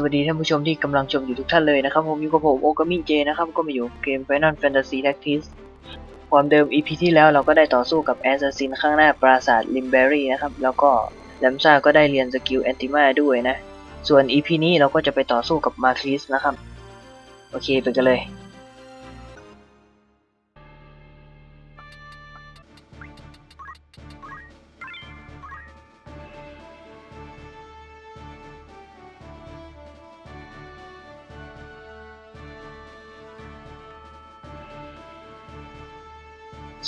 สวัสดีท่านผู้ชมที่กำลังชมอยู่ทุกท่านเลยนะครับผมอยู่กับผมโอกามิเจนะครับก็มาอยู่เกม Final Fantasy Tactics ความเดิม EP ที่แล้วเราก็ได้ต่อสู้กับแอสซัสซินข้างหน้าปราสาทลิมเบอรี่นะครับ แล้วก็แลมซ่าก็ได้เรียนสกิลแอนติมาด้วยนะ ส่วน EP นี้เราก็จะไปต่อสู้กับมาคริสนะครับ โอเคไปกันเลย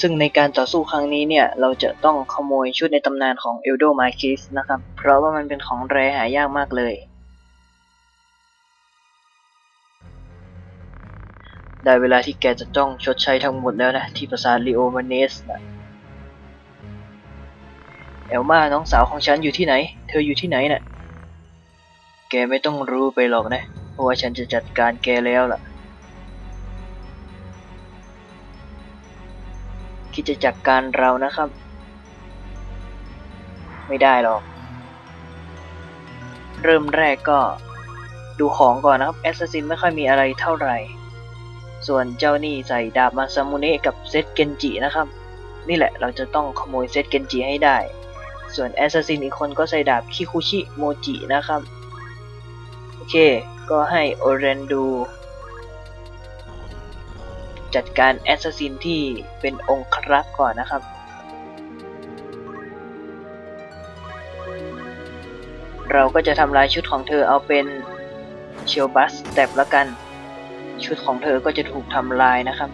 ซึ่งในการต่อสู้ครั้งนี้เนี่ย เราจะต้องขโมยชุดในตำนานของเอลโดมาคิสนะครับ เพราะว่ามันเป็นของแรหายากมากเลย ได้เวลาที่แกจะต้องชดใช้ทั้งหมดแล้วนะ ที่ปราสาทลีโอมาเนสนะเอลมาน้องสาวของฉันอยู่ที่ไหน เธออยู่ที่ไหนน่ะ แกไม่ต้องรู้ไปหรอกนะ เพราะว่าฉันจะจัดการแกแล้วล่ะ คิดจะจัดการเรานะครับ ไม่ได้หรอก เริ่มแรกก็ดูของก่อนนะครับแอสซัสซินไม่ค่อยมีอะไรเท่าไหร่ ส่วนเจ้านี่ใส่ดาบมาซามุเนะกับเซตเกนจินะครับ นี่แหละเราจะต้องขโมยเซตเกนจิให้ได้ ส่วนแอสซัสซินอีกคนก็ใส่ดาบคิคุชิโมจินะครับ โอเค ก็ให้โอเรนดู จัดการแอสซัสซินที่เป็นองครักษ์ก่อนนะครับ เราก็จะทำลายชุดของเธอเอาเป็นเชลบัสแตบแล้วกัน ชุดของเธอก็จะถูกทำลายนะครับ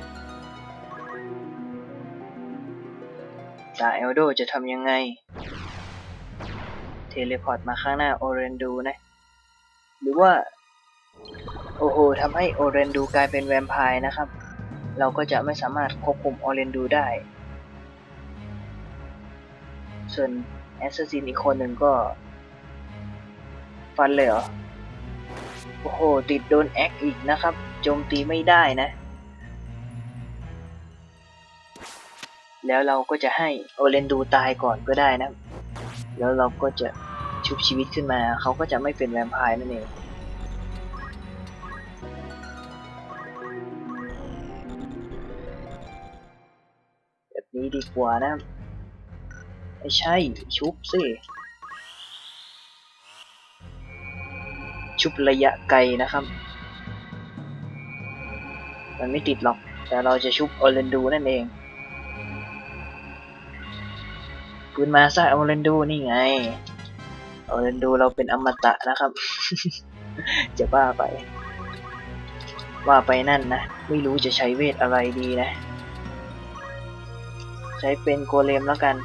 ตาเอลโดจะทำยังไง เทเลพอร์ตมาข้างหน้าโอเรนดูนะ หรือว่า โอ้โหทำให้โอเรนดูกลายเป็นแวมไพร์นะครับ เราก็จะไม่สามารถควบคุมออเรนดูได้ ส่วนแอสซัสซินอีกคนหนึ่งก็ ฟันเลยเหรอ โอ้โห ติดโดนแอคอีกนะครับ โจมตีไม่ได้นะ แล้วเราก็จะให้โอเรนดูตายก่อนก็ได้นะ แล้วเราก็จะชุบชีวิตขึ้นมา เขาก็จะไม่เป็นแวมไพร์นั่นเอง ดีกว่านะไม่ใช่ ชุบสิ ชุบระยะไกลนะครับ มันไม่ติดหรอก แต่เราจะชุบโอเรนดูนั่นเองปืนมาซะโอเรนดูนี่ไงโอเรนดูเราเป็นอมตะนะครับ จะบ้าไป ว่าไปนั่นนะ ไม่รู้จะใช้เวทอะไรดีนะ ใช้เป็นโกเลมแล้วกัน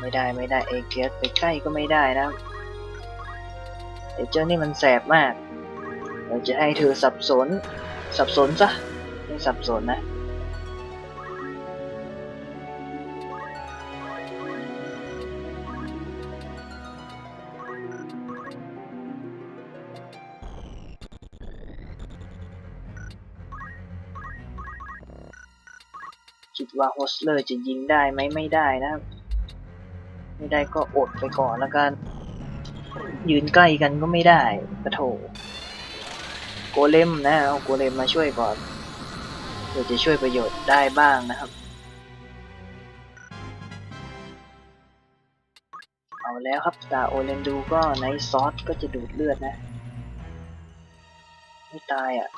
ไม่ได้ไม่ได้เอเกียสไปใกล้ก็ไม่ได้นะไอ้เจ้านี่มันแสบมาก เราจะให้เธอสับสน สับสนซะไม่สับสนนะ คิดว่าโฮสเลอร์จะยิงได้ไหมไม่ได้นะไม่ได้ก็อดไปก่อนแล้วกันยืนใกล้กันก็ไม่ได้ปะโถโกเลมนะเอาโกเลมมาช่วยก่อนเพื่อจะช่วยประโยชน์ได้บ้างนะครับ เอาแล้วครับตาโอเลนดูก็ในซอสก็จะดูดเลือดนะ ไม่ตายอะ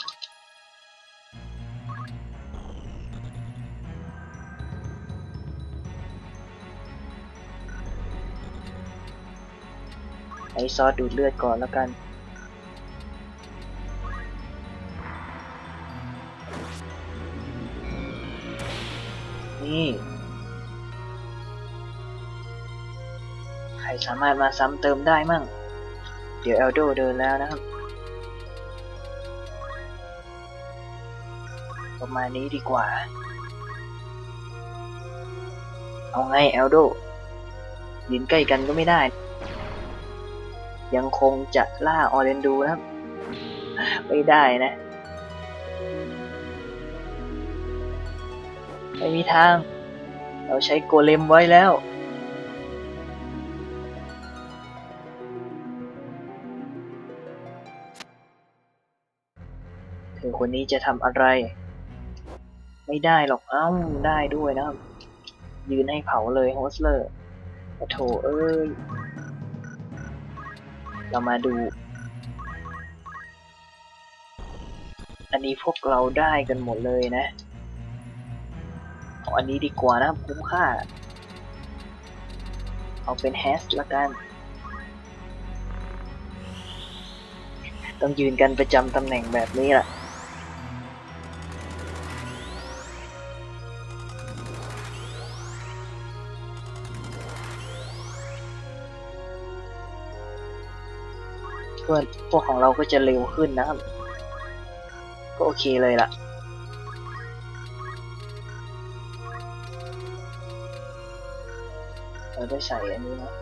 ไอซอสดูดเลือดก่อนแล้วกัน นี่ ใครสามารถมาซ้ำเติมได้มั่ง เดี๋ยวเอลโดเดินแล้วนะครับ ประมาณนี้ดีกว่า เอาไงเอลโดยืนใกล้กันก็ไม่ได้ ยังคงจะล่าออเรนดูนะครับ ไม่ได้นะ ไม่มีทาง เราใช้โกเลมไว้แล้วโอคนนี้จะทำอะไร ไม่ได้หรอกเอ้าได้ด้วยนะครับ ยืนให้เผาเลยโฮสเลอร์โถเอ้ย เรามาดู อันนี้พวกเราได้กันหมดเลยนะเอาอันนี้ดีกว่านะคุ้มค่า เอาเป็นแฮชละกัน ต้องยืนกันประจำตำแหน่งแบบนี้แหละ พื่อนพวกของเราก็จะเร็วขึ้นนะครับ ก็โอเคเลยล่ะ เราได้ใส่อันนี้นะ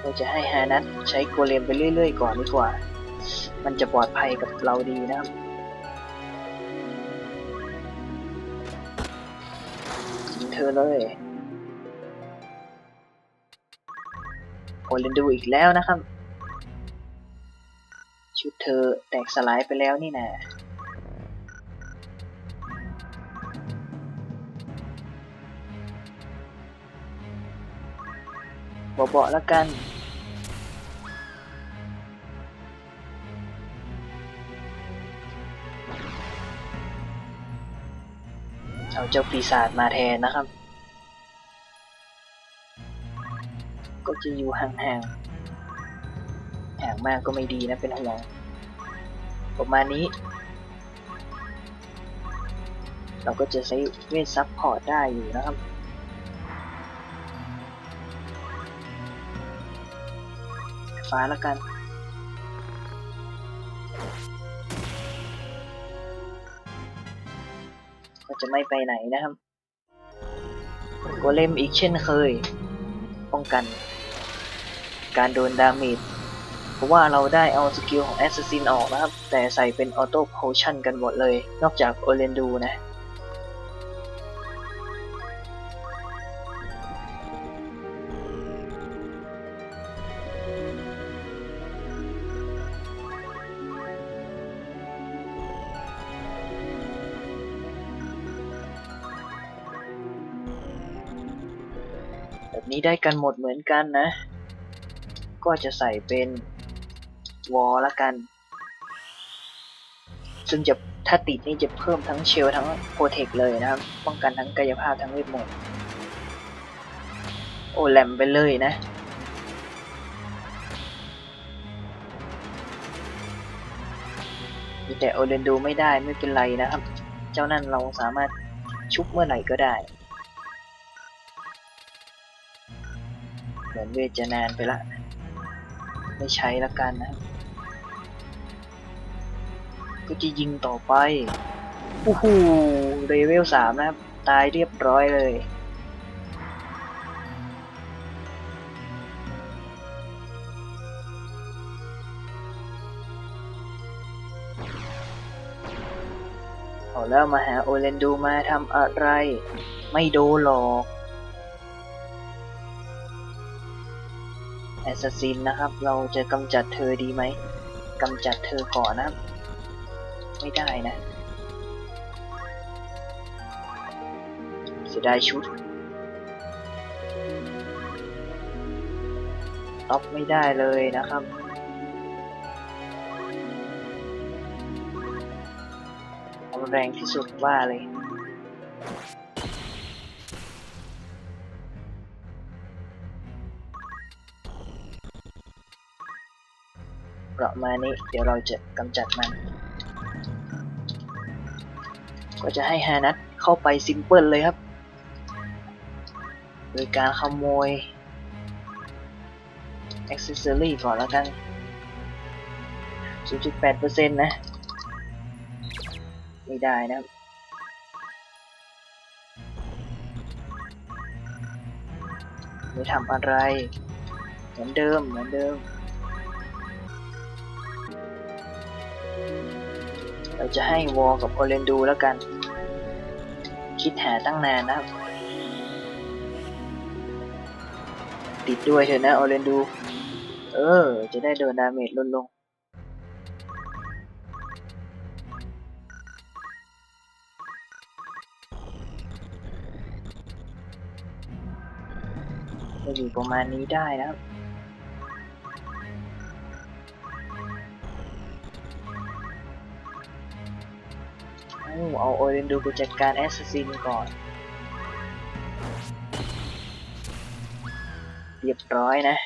เราจะให้ฮานัทใช้โกเลมไปเรื่อยๆก่อนดีกว่า มันจะปลอดภัยกับเราดีนะครับเธอเลย โอเลนดูอีกแล้วนะครับ ชุดเธอแตกสลายไปแล้วนี่นะเบาๆแล้วกันเอาเจ้าปีศาจมาแทนนะครับ ก็จะอยู่ห่างๆ ห่างมากก็ไม่ดีนะเป็นห่วง ประมาณนี้ เราก็จะใช้เวทซับพอร์ตได้อยู่นะครับฟ้าแล้วกันก็จะไม่ไปไหนนะครับโกเลมอีกเช่นเคย ป้องกัน การโดนดาเมจเพราะว่าเราได้เอาสกิลของแอสซัสซินออกนะครับ แต่ใส่เป็นออโต้โพชั่นกันหมดเลย นอกจากโอเลนดูนะแบบนี้ได้กันหมดเหมือนกันนะ ก็จะใส่เป็นวอลละกัน ซึ่งจะถ้าติดนี่จะเพิ่มทั้งเชลทั้งโปรเทคเลยนะครับ ป้องกันทั้งกายภาพทั้งเวทมนต์โอ้แหลมไปเลยนะ แต่โอเรนดูไม่ได้ไม่เป็นไรนะครับ เจ้านั่นเราสามารถชุบเมื่อไหร่ก็ได้เหมือนเวทจะนานไปละ ไม่ใช้ละกันนะก็จะยิงต่อไปโอ้โหเรเวลสามนะครับ ตายเรียบร้อยเลย เอาแล้วมาหาโอเลนดูมาทำอะไร ไม่โดนหรอก สซัสซินนะครับ เราจะกำจัดเธอดีไหมกำจัดเธอก่อนนะครับ ไม่ได้นะ เสียดายชุดล็อกไม่ได้เลยนะครับเอาแรงที่สุดว่าเลย มานี้ เดี๋ยวเราจะกำจัดมัน ก็จะให้ฮานัทเข้าไปซิมเพิลเลยครับ โดยการขโมย accessory ก่อนแล้วกัน 0.8%นะ ไม่ได้นะครับไม่ทำอะไร เหมือนเดิม เหมือนเดิม เราจะให้วอลกับโอเรนดูแล้วกัน คิดหาตั้งนานนะครับ ติดด้วยเถอะนะโอเรนดู เออ จะได้โดนดาเมจลดลงจะอยู่ประมาณนี้ได้นะครับ เอาเอาโอเรนดูไปจัดการแอสซัสซินก่อน เรียบร้อยนะ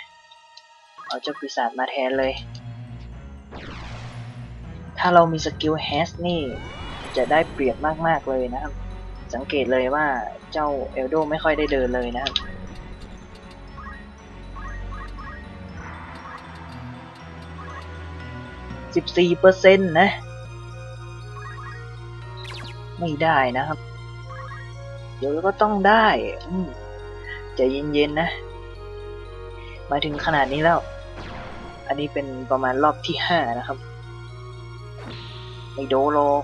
เอาเจ้าปีศาจมาแทนเลย ถ้าเรามีสกิลแฮสนี่ จะได้เปรียบมาก ๆ เลยนะครับ สังเกตเลยว่าเจ้าเอลโดไม่ค่อยได้เดินเลยนะครับสิบสี่เปอร์เซ็นต์นะ ไม่ได้นะครับ เดี๋ยวก็ต้องได้อืมใจเย็นๆนะ มาถึงขนาดนี้แล้ว อันนี้เป็นประมาณรอบที่ห้านะครับไม่โดนหรอก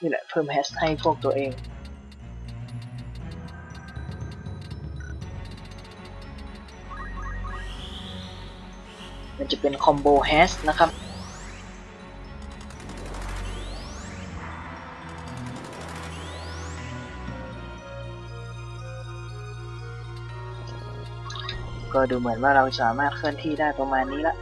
นี่แหละเพิ่มแฮชให้พวกตัวเอง มันจะเป็นคอมโบแฮชนะครับก็ดูเหมือนว่าเราสามารถเคลื่อนที่ได้ประมาณนี้ละ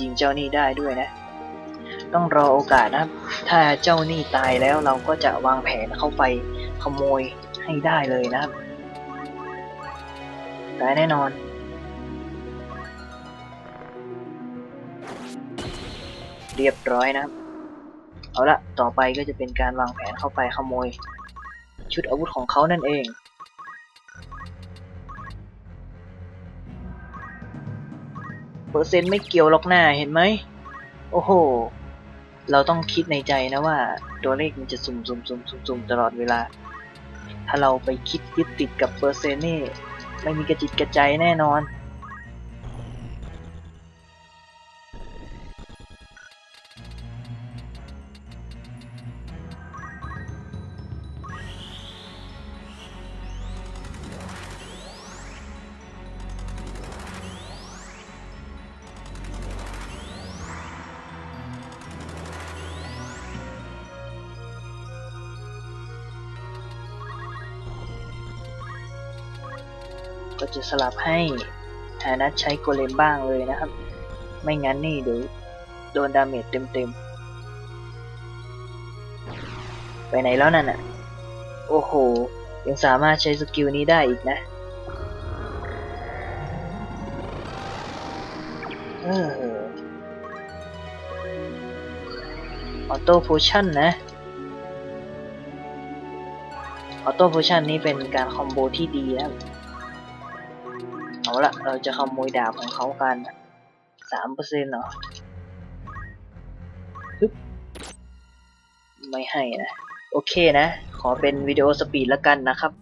ยิงเจ้านี่ได้ด้วยนะ ต้องรอโอกาสนะครับ ถ้าเจ้านี่ตายแล้วเราก็จะวางแผนเข้าไปขโมยให้ได้เลยนะครับตายแน่นอนเรียบร้อยนะครับ เอาละต่อไปก็จะเป็นการวางแผนเข้าไปขโมย ชุดอาวุธของเขานั่นเอง เปอร์เซ็นต์ไม่เกี่ยวหรอกหน้าเห็นไหม โอ้โห เราต้องคิดในใจนะว่า ตัวเลขมันจะสุ่มสุ่มสุ่มสุ่มสุ่มตลอดเวลา ถ้าเราไปคิดยึดติดกับเปอร์เซ็นต์นี่ ไม่มีกระจิตกระใจแน่นอน ก็จะสลับให้ฮานัทใช้โกเลมบ้างเลยนะครับ ไม่งั้นนี่เดี๋ยวโดนดาเมจเต็มๆ ไปไหนแล้วนั่นอะ โอ้โห ยังสามารถใช้สกิลนี้ได้อีกนะ เออออโต้โพชั่นนะออโต้โพชั่นนี้เป็นการคอมโบที่ดีนะครับ เอาละเราจะขโมยดาบของเขากันสามเปอร์เซ็นต์เหรอฮึบไม่ให้นะ โอเคนะ ขอเป็นวิดีโอสปีดแล้วกันนะครับ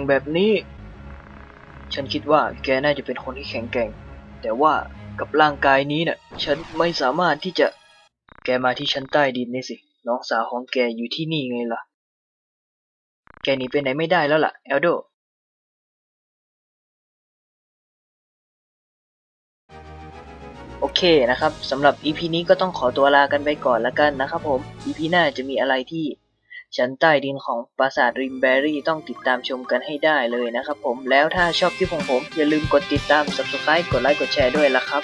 งแกร่งแบบนี้ ฉันคิดว่าแกน่าจะเป็นคนที่แข็งแกร่ง แต่ว่ากับร่างกายนี้เนี่ยฉันไม่สามารถที่จะ แกมาที่ชั้นใต้ดินนี่สิ น้องสาวของแกอยู่ที่นี่ไงล่ะ แกหนีไปไหนไม่ได้แล้วล่ะ เอลโด โอเคนะครับสำหรับ EP นี้ก็ต้องขอตัวลากันไปก่อนละกันนะครับผม EP หน้าจะมีอะไรที่ ชั้นใต้ดินของปราสาทริมแบรี่ต้องติดตามชมกันให้ได้เลยนะครับผมแล้วถ้าชอบคลิปของผม อย่าลืมกดติดตาม Subscribe กดไลค์กดแชร์ด้วยละครับ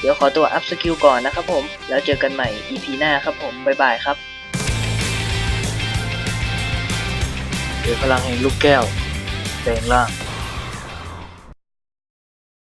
เดี๋ยวขอตัวอัพสกิลก่อนนะครับผม แล้วเจอกันใหม่ EP หน้าครับผมบ๊ายบายครับโดยพลังแห่งลูกแก้วแปลงร่าง